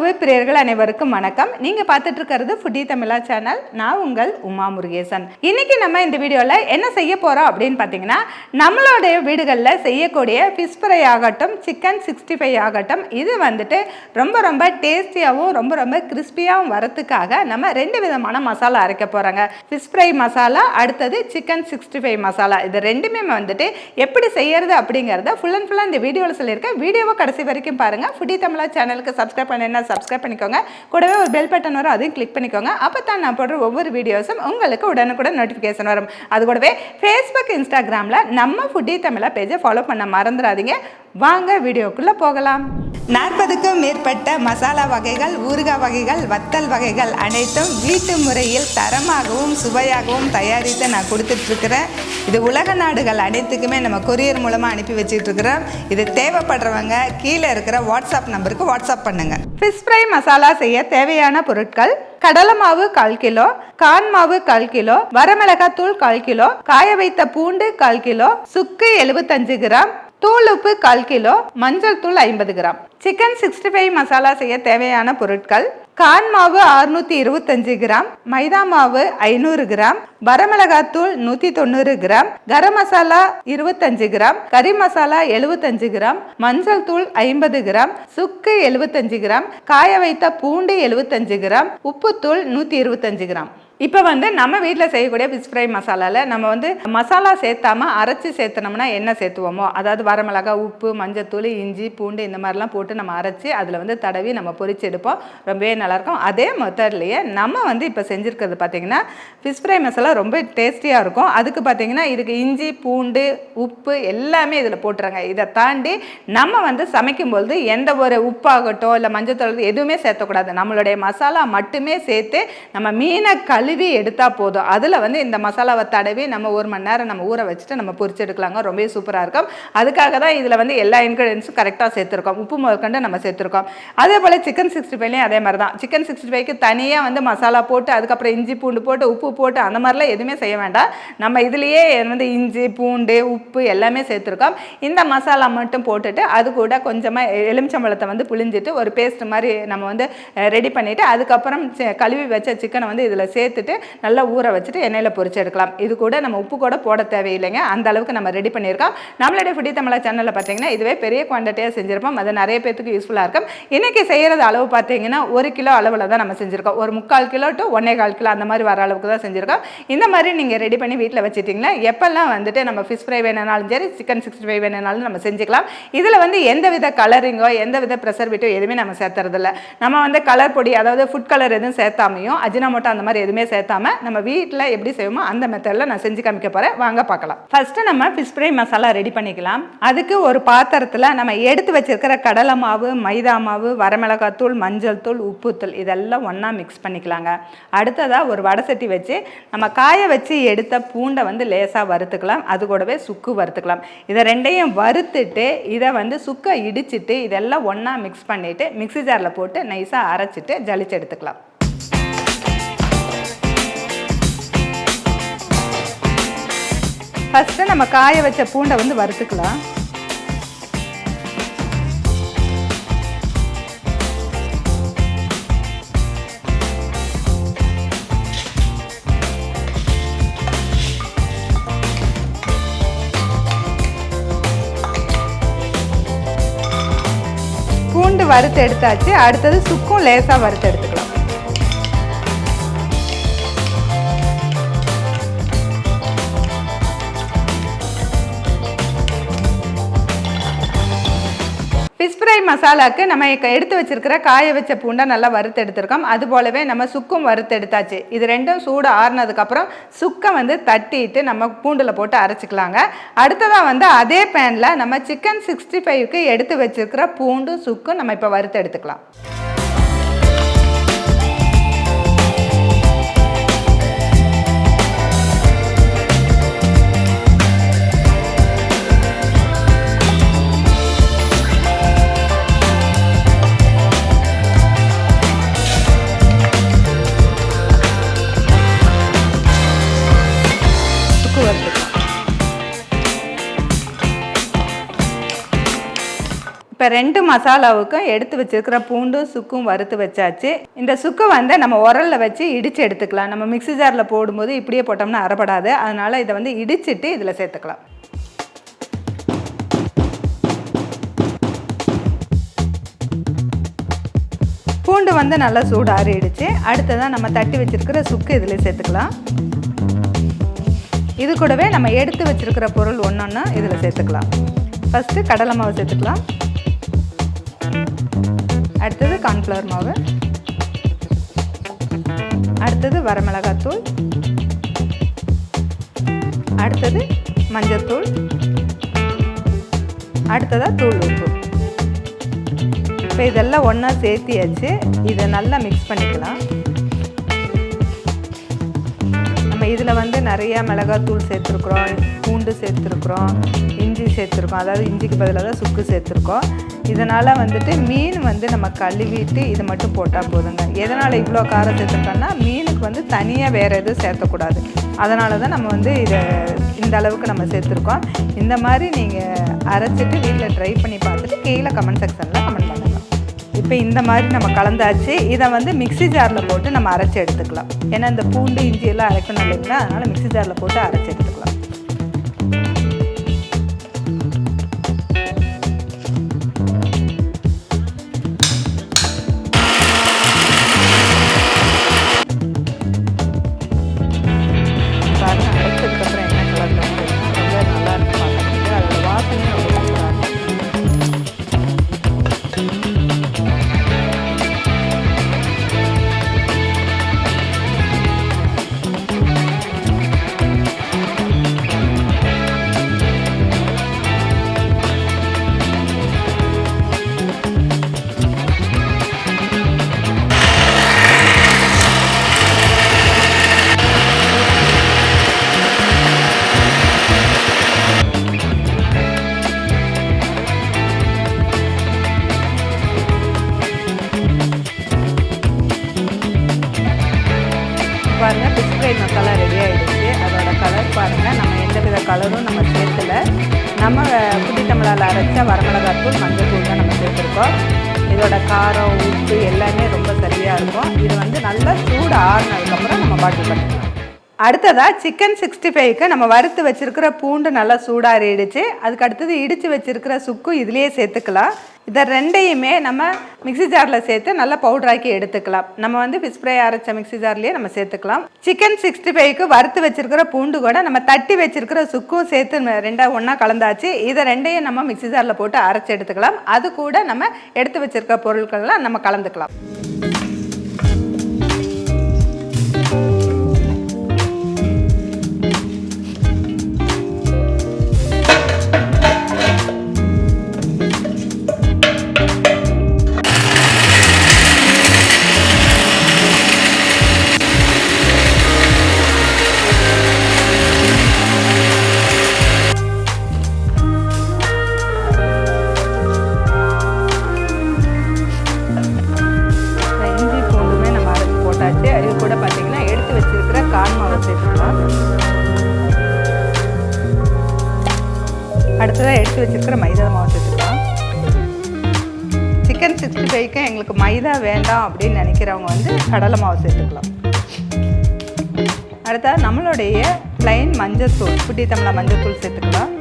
பிரியர்கள் அனைவருக்கும் வணக்கம். நீங்க பார்த்துட்டு இருக்கிறது ஃபுட்டி தமிழா சேனல் நான் உங்கள் உமா முருகேசன். இன்னைக்கு நம்ம இந்த வீடியோல என்ன செய்ய போறோம் அப்படின்னு பார்த்தீங்கன்னா நம்மளுடைய வீடுகளில் செய்யக்கூடிய ஃபிஷ் ஃப்ரை ஆகட்டும் சிக்கன் சிக்ஸ்டி ஃபைவ் ஆகட்டும் இது வந்துட்டு ரொம்ப ரொம்ப டேஸ்டியாகவும் ரொம்ப ரொம்ப கிறிஸ்பியாகவும் வரத்துக்காக நம்ம ரெண்டு விதமான மசாலா அரைக்க போறாங்க. ஃபிஷ் ஃப்ரை மசாலா அடுத்தது சிக்கன் சிக்ஸ்டி ஃபைவ் மசாலா இது ரெண்டுமே வந்துட்டு எப்படி செய்யறது அப்படிங்கிறத ஃபுல் அண்ட் ஃபுல்லாக இந்த வீடியோவில் சொல்லியிருக்கேன். வீடியோவை கடைசி வரைக்கும் பாருங்க. ஃபுட்டி தமிழா சேனலுக்கு சப்ஸ்கிரைப் என்ன சப்ஸ்கிரைப் பண்ணிக்கோங்க. கூடவே ஒரு பெல் பட்டன் வரும் அதையும் கிளிக் பண்ணிக்கோங்க. அப்போ தான் நான் போடுற ஒவ்வொரு வீடியோஸும் உங்களுக்கு உடனுக்குடன் நோட்டிஃபிகேஷன் வரும். அது கூடவே ஃபேஸ்புக் இன்ஸ்டாகிராமில் நம்ம ஃபுட்டி தமிழா பேஜை ஃபாலோ பண்ண மறந்துடாதீங்க. வாங்க வீடியோக்குள்ளே போகலாம். நாற்பதுக்கும் மேற்பட்ட மசாலா வகைகள் ஊறுகாய் வகைகள் வத்தல் வகைகள் அனைத்தும் வீட்டு முறையில் தரமாகவும் சுவையாகவும் தயாரித்து நான் கொடுத்துட்ருக்கிறேன். இது உலக நாடுகள் அனைத்துக்குமே நம்ம கொரியர் மூலமாக அனுப்பி வச்சுட்ருக்கிறோம். இது தேவைப்படுறவங்க கீழே இருக்கிற வாட்ஸ்அப் நம்பருக்கு வாட்ஸ்அப் பண்ணுங்க. ஃபிஷ் ஃப்ரை மசாலா செய்ய தேவையான பொருட்கள் கடலை மாவு கால் கிலோ கான் மாவு கால் கிலோ வரமிளகாத்தூள் கால் கிலோ காய வைத்த பூண்டு கால் கிலோ சுக்கு எழுபத்தஞ்சு கிராம் தூள் உப்பு கால் கிலோ மஞ்சள் தூள் ஐம்பது gram. Chicken sixty five masala செய்ய தேவையான பொருட்கள் கான் மாவு அறுநூத்தி இருபத்தஞ்சு கிராம் மைதா மாவு ஐநூறு கிராம் வரமிளகாத்தூள் நூற்றி தொண்ணூறு கிராம் கரம் மசாலா இருபத்தஞ்சு கிராம் கறி மசாலா எழுபத்தஞ்சு கிராம் மஞ்சள் தூள் ஐம்பது கிராம் சுக்கு எழுபத்தஞ்சு கிராம் காய வைத்த பூண்டு எழுபத்தஞ்சு கிராம் உப்புத்தூள் நூற்றி இருபத்தஞ்சு கிராம். இப்போ வந்து நம்ம வீட்டில் செய்யக்கூடிய ஃபிஷ் ஃப்ரை மசாலாவில் நம்ம வந்து மசாலா சேர்த்தாம அரைச்சி சேர்த்தனோம்னா என்ன சேர்த்துவோமோ அதாவது வரமிளகா உப்பு மஞ்சத்தூள் இஞ்சி பூண்டு இந்த மாதிரிலாம் போட்டு நம்ம அரைச்சி அதில் வந்து தடவி நம்ம பொறிச்சு எடுப்போம். ரொம்பவே நல்லாயிருக்கும் அதே மெத்தட்லேயே நம்ம வந்து இப்போ செஞ்சுருக்கிறது பார்த்திங்கன்னா ஃபிஷ் ஃப்ரை மசாலா ரொம்ப டேஸ்டியாக இருக்கும். அதுக்கு பார்த்தீங்கன்னா இதுக்கு இஞ்சி பூண்டு உப்பு எல்லாமே இதில் போட்டுறாங்க. இதை தாண்டி நம்ம வந்து சமைக்கும்பொழுது எந்த ஒரு உப்பாகட்டும் இல்லை மஞ்சத்தூள் எதுவுமே சேர்த்தக்கூடாது நம்மளுடைய மசாலா மட்டுமே சேர்த்து நம்ம மீனை கழுவி எடுத்தால் போதும். அதில் வந்து இந்த மசாலாவை தடவி நம்ம ஒரு மணி நேரம் நம்ம ஊற வச்சுட்டு நம்ம பொரிச்சு எடுக்கலாங்க. ரொம்பவே சூப்பராக இருக்கும். அதுக்காக தான் இதில் வந்து எல்லா இன்க்ரீடியன்ஸும் கரெக்டாக சேர்த்துருக்கோம். உப்பு முதற்கண்டு நம்ம சேர்த்துருக்கோம். அதே போல் சிக்கன் சிக்ஸ்டி ஃபைவ்லேயும் அதே மாதிரி தான் சிக்கன் சிக்ஸ்டி ஃபைவ்க்கு தனியாக வந்து மசாலா போட்டு அதுக்கப்புறம் இஞ்சி பூண்டு போட்டு உப்பு போட்டு அந்த மாதிரிலாம் எதுவுமே செய்ய வேண்டாம். நம்ம இதுலேயே வந்து இஞ்சி பூண்டு உப்பு எல்லாமே சேர்த்துருக்கோம். இந்த மசாலா மட்டும் போட்டுட்டு அது கூட கொஞ்சமாக எலுமிச்சம்பழத்தை வந்து புளிஞ்சிட்டு ஒரு பேஸ்ட் மாதிரி நம்ம வந்து ரெடி பண்ணிவிட்டு அதுக்கப்புறம் கழுவி வச்ச சிக்கனை வந்து இதில் சேர்த்து எடுத்துகிட்டு நல்லா ஊற வச்சுட்டு எண்ணெயில் பொறிச்சு எடுக்கலாம். இது கூட நம்ம உப்பு கூட போட தேவையில்லைங்க. அந்த அளவுக்கு நம்ம ரெடி பண்ணியிருக்கோம். நம்மளுடைய ஃபுடி தமிழா சேனலில் பார்த்தீங்கன்னா இதுவே பெரிய குவான்டிட்டியாக செஞ்சுருப்போம். அது நிறைய பேத்துக்கு யூஸ்ஃபுல்லாக இருக்கும். இன்றைக்கி செய்கிறது அளவு பார்த்தீங்கன்னா ஒரு கிலோ அளவில் தான் நம்ம செஞ்சுருக்கோம். ஒரு முக்கால் கிலோ டு ஒன்னே கால் கிலோ அந்த மாதிரி வர அளவுக்கு தான் செஞ்சுருக்கோம். இந்த மாதிரி நீங்கள் ரெடி பண்ணி வீட்டில் வச்சுட்டிங்கன்னா எப்போல்லாம் வந்துட்டு நம்ம ஃபிஷ் ஃப்ரை வேணுனாலும் சரி சிக்கன் சிக்ஸ்டி ஃபைவ் வேணுனாலும் நம்ம செஞ்சுக்கலாம். இதில் வந்து எந்த வித கலரிங்கோ எந்த வித ப்ரெசர்வேட்டிவ் எதுவுமே நம்ம சேர்த்துறதில்ல. நம்ம வந்து கலர் பொடி அதாவது ஃபுட் கலர் எதுவும் சேர்த்தாமையும் அஜினாமோட்டோ அந்த மாதிரி எதுவுமே சேர்த்தாம நம்ம வீட்டில் எப்படி செய்வோமோ அந்த மெத்தடில் நான் செஞ்சு காமிக்க போகிறேன் வாங்க பார்க்கலாம். ஃபர்ஸ்ட்டு நம்ம ஃபிஷ் ஃப்ரை மசாலா ரெடி பண்ணிக்கலாம். அதுக்கு ஒரு பாத்திரத்தில் நம்ம எடுத்து வச்சிருக்கிற கடலை மாவு மைதா மாவு வரமிளகாத்தூள் மஞ்சள் தூள் உப்புத்தூள் இதெல்லாம் ஒன்றா மிக்ஸ் பண்ணிக்கலாங்க. அடுத்ததாக ஒரு வடை சட்டி வச்சு நம்ம காய வச்சு எடுத்த பூண்டை வந்து லேசாக வறுத்துக்கலாம். அது கூடவே சுக்கு வறுத்துக்கலாம். இதை ரெண்டையும் வறுத்துட்டு இதை வந்து சுக்கை இடிச்சிட்டு இதெல்லாம் ஒன்றா மிக்ஸ் பண்ணிவிட்டு மிக்ஸி ஜாரில் போட்டு நைஸாக அரைச்சிட்டு ஜலிச்சு எடுத்துக்கலாம். ஃபஸ்ட்டு நம்ம காய வச்ச பூண்டை வந்து வறுத்துக்கலாம். பூண்டு வறுத்து எடுத்தாச்சு. அடுத்தது சுக்கும் லேசாக வறுத்து எடுத்து ஃபிஷ் மசாலாவுக்கு நம்ம எடுத்து வச்சிருக்கிற காய வச்ச பூண்டை நல்லா வறுத்து எடுத்திருக்கோம். அது போலவே நம்ம சுக்கும் வறுத்து எடுத்தாச்சு. இது ரெண்டும் சூடு ஆறுனதுக்கப்புறம் சுக்கை வந்து தட்டிட்டு நம்ம பூண்டில் போட்டு அரைச்சிக்கலாங்க. அடுத்ததாக வந்து அதே பேனில் நம்ம சிக்கன் சிக்ஸ்டி ஃபைவ்க்கு எடுத்து வச்சிருக்கிற பூண்டு சுக்கும் நம்ம இப்போ வறுத்து எடுத்துக்கலாம். இப்போ ரெண்டு மசாலாவுக்கும் எடுத்து வச்சுருக்கிற பூண்டும் சுக்கும் வறுத்து வச்சாச்சு. இந்த சுக்கை வந்து நம்ம உரலில் வச்சு இடித்து எடுத்துக்கலாம். நம்ம மிக்ஸி ஜாரில் போடும்போது இப்படியே போட்டோம்னா அறப்படாது. அதனால் இதை வந்து இடிச்சிட்டு இதில் சேர்த்துக்கலாம். பூண்டு வந்து நல்லா சூடு ஆறிடுச்சு. அடுத்ததான் நம்ம தட்டி வச்சுருக்கிற சுக்கு இதில் சேர்த்துக்கலாம். இது கூடவே நம்ம எடுத்து வச்சுருக்கிற பொருள் ஒன்று ஒன்று இதில் சேர்த்துக்கலாம். ஃபஸ்ட்டு கடலை மாவு சேர்த்துக்கலாம். அடுத்தது கார்ன்ஃப்ளவர் மாவு. அடுத்தது வரமிளகாத்தூள். அடுத்தது மஞ்சத்தூள். அடுத்ததாக தூள் உப்பு. இப்போ இதெல்லாம் ஒன்றா சேர்த்தியாச்சு. இதை நல்லா மிக்ஸ் பண்ணிக்கலாம். நம்ம இதில் வந்து நிறையா மிளகாத்தூள் சேர்த்துருக்குறோம் பூண்டு சேர்த்துருக்குறோம். சேர்த்துருக்கோம். அதாவது இஞ்சிக்கு பதிலாக தான் சுக்கு சேர்த்துருக்கோம். இதனால் வந்துட்டு மீன் வந்து நம்ம கழுவிட்டு இது மட்டும் போட்டால் போதுங்க. எதனால் இவ்வளோ காரம் சேர்த்துருக்கோன்னா மீனுக்கு வந்து தனியாக வேறு எதுவும் சேர்த்தக்கூடாது அதனால தான் நம்ம வந்து இதை இந்த அளவுக்கு நம்ம சேர்த்துருக்கோம். இந்த மாதிரி நீங்கள் அரைச்சிட்டு வீட்டில் ட்ரை பண்ணி பார்த்துட்டு கீழே கமெண்ட் செக்ஷனில் கமெண்ட் பண்ணுங்கள் இப்போ இந்த மாதிரி நம்ம கலந்தாச்சு. இதை வந்து மிக்ஸி ஜாரில் போட்டு நம்ம அரைச்சி எடுத்துக்கலாம். ஏன்னா இந்த பூண்டு இஞ்சி எல்லாம் அரைக்கணும் இல்லைங்களா? அதனால் மிக்ஸி ஜாரில் போட்டு அரைச்சி எடுத்துக்கலாம். பாருங்க ஃபிஷ் மசாலா ரெடி ஆகிடுச்சு அதோட கலர் பாருங்கள் நம்ம எந்த வித கலரும் நம்ம சேர்த்துல நம்ம புடி தமிழால் அரைச்ச வரமிளகாத்தூள் மஞ்சள் தூள் தான் நம்ம சேர்த்துருக்கோம். இதோட காரம் உப்பு எல்லாமே ரொம்ப சரியாக இருக்கும். இது வந்து நல்லா சூடு ஆறுனதுக்கப்புறம் நம்ம பாட்டில் பண்ணிக்கலாம். அடுத்ததாக சிக்கன் சிக்ஸ்டி ஃபைவ்க்கு நம்ம வறுத்து வச்சுருக்கிற பூண்டு நல்லா சூடாறிடுச்சு. அதுக்கு அடுத்தது இடித்து வச்சுருக்கிற சுக்கு இதுலேயே சேர்த்துக்கலாம். இதை ரெண்டையுமே நம்ம மிக்ஸி ஜாரில் சேர்த்து நல்லா பவுடராக்கி எடுத்துக்கலாம். நம்ம வந்து ஃபிஸ்ப்ரே அரைச்ச மிக்ஸி ஜார்லேயே நம்ம சேர்த்துக்கலாம். சிக்கன் சிக்ஸ்டி ஃபைவ்க்கு வறுத்து வச்சுருக்கிற பூண்டு கூட நம்ம தட்டி வச்சுருக்கிற சுக்கும் சேர்த்து ரெண்டாக ஒன்றா கலந்தாச்சு. இதை ரெண்டையும் நம்ம மிக்ஸி ஜாரில் போட்டு அரைச்சி எடுத்துக்கலாம். அது கூட நம்ம எடுத்து வச்சிருக்கிற பொருட்கள்லாம் நம்ம கலந்துக்கலாம். அடுத்ததாக எடுத்து வச்சிருக்கிற மைதா மாவு சேர்த்துக்கலாம். சிக்கன் சிக்ஸ்டி ஃபைவ்க்கு எங்களுக்கு மைதா வேண்டாம் அப்படின்னு நினைக்கிறவங்க வந்து கடலை மாவு சேர்த்துக்கலாம். அடுத்தா நம்மளுடைய ப்ளைன் மஞ்சத்தூள் குட்டி மஞ்சள் மஞ்சத்தூள் சேர்த்துக்கலாம்.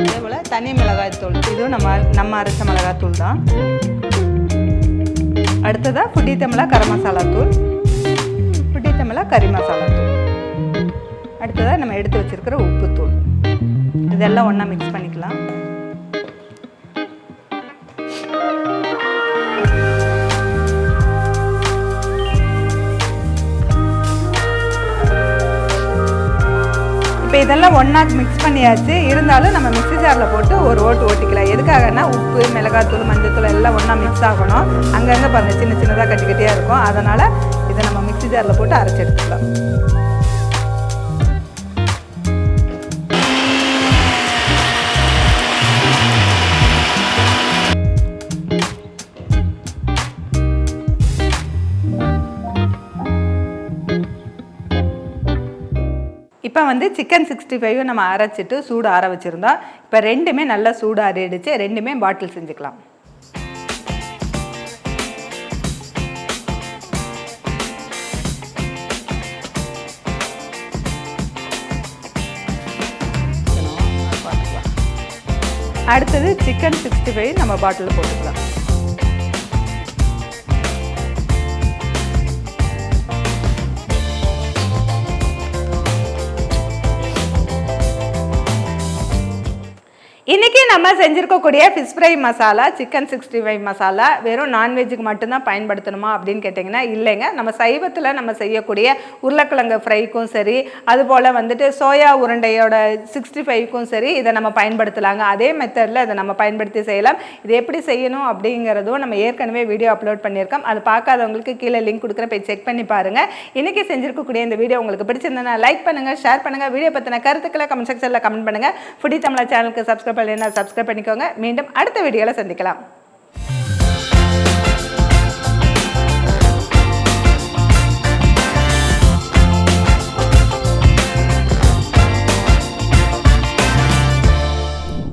அதே போல் தனி மிளகாய் தூள் இதுவும் நம்ம நம்ம அரைச்ச மிளகாய் தூள் தான். அடுத்ததாக குட்டி தமிழா கரம் மசாலா தூள் குட்டி தமிழா கறி மசாலா தூள். அடுத்ததாக நம்ம எடுத்து வச்சிருக்கிற உப்பு தூள். இதெல்லாம் ஒன்றா மிக்ஸ் பண்ணிக்கலாம். இப்போ இதெல்லாம் ஒன்றா மிக்ஸ் பண்ணியாச்சு. இருந்தாலும் நம்ம மிக்ஸி ஜாரில் போட்டு ஒரு ஓட்டு ஓட்டிக்கலாம். எதுக்காகனா உப்பு மிளகாத்தூள் மஞ்சத்தூள் எல்லாம் ஒன்றா மிக்ஸ் ஆகணும். அங்கங்கே பாருங்கள் சின்ன சின்னதாக கட்டி கட்டியாக இருக்கும். அதனால் இதை நம்ம மிக்ஸி ஜாரில் போட்டு அரைச்சி எடுத்துக்கலாம். இப்போ வந்து சிக்கன் சிக்ஸ்டி ஃபைவ் நம்ம அரைச்சிட்டு சூடு ஆற வச்சுருந்தோம் இப்போ ரெண்டுமே நல்லா சூடு ஆறிடுச்சு. ரெண்டுமே பாட்டில் செஞ்சுக்கலாம். அடுத்தது சிக்கன் சிக்ஸ்டி ஃபைவ் நம்ம பாட்டில் போட்டுக்கலாம். இன்னைக்கு இன்றைக்கி நம்ம செஞ்சுருக்கக்கூடிய fish fry masala chicken sixty five masala வெறும் நான்வெஜ்ஜுக்கு மட்டும்தான் பயன்படுத்தணுமா அப்படின்னு கேட்டிங்கன்னா இல்லைங்க. நம்ம சைவத்தில் நம்ம செய்யக்கூடிய உருளைக்கிழங்கு ஃப்ரைக்கும் சரி அதுபோல் வந்துட்டு சோயா உருண்டையோட சிக்ஸ்டி ஃபைவ்க்கும் சரி இதை நம்ம பயன்படுத்தலாங்க. அதே மெத்தடில் இதை நம்ம பயன்படுத்தி செய்யலாம். இது எப்படி செய்யணும் அப்படிங்கிறதும் நம்ம ஏற்கனவே வீடியோ அப்லோட் பண்ணியிருக்கோம். அது பார்க்காதவங்களுக்கு கீழே லிங்க் கொடுக்குறேன் போய் செக் பண்ணி பாருங்கள் இன்றைக்கி செஞ்சிருக்கக்கூடிய இந்த வீடியோ உங்களுக்கு பிடிச்சிருந்தனா லைக் பண்ணுங்கள் ஷேர் பண்ணுங்கள் வீடியோ பற்றின கருத்துக்களை கமெண்ட் செக்ஷனில் கமெண்ட் பண்ணுங்கள் ஃபுடி தமிழா சேனலுக்கு சப்ஸ்கிரைப் பண்ணி சப்ஸ்கிரைப் பண்ணிக்கோங்க. மீண்டும் அடுத்த வீடியோவில் சந்திக்கலாம்.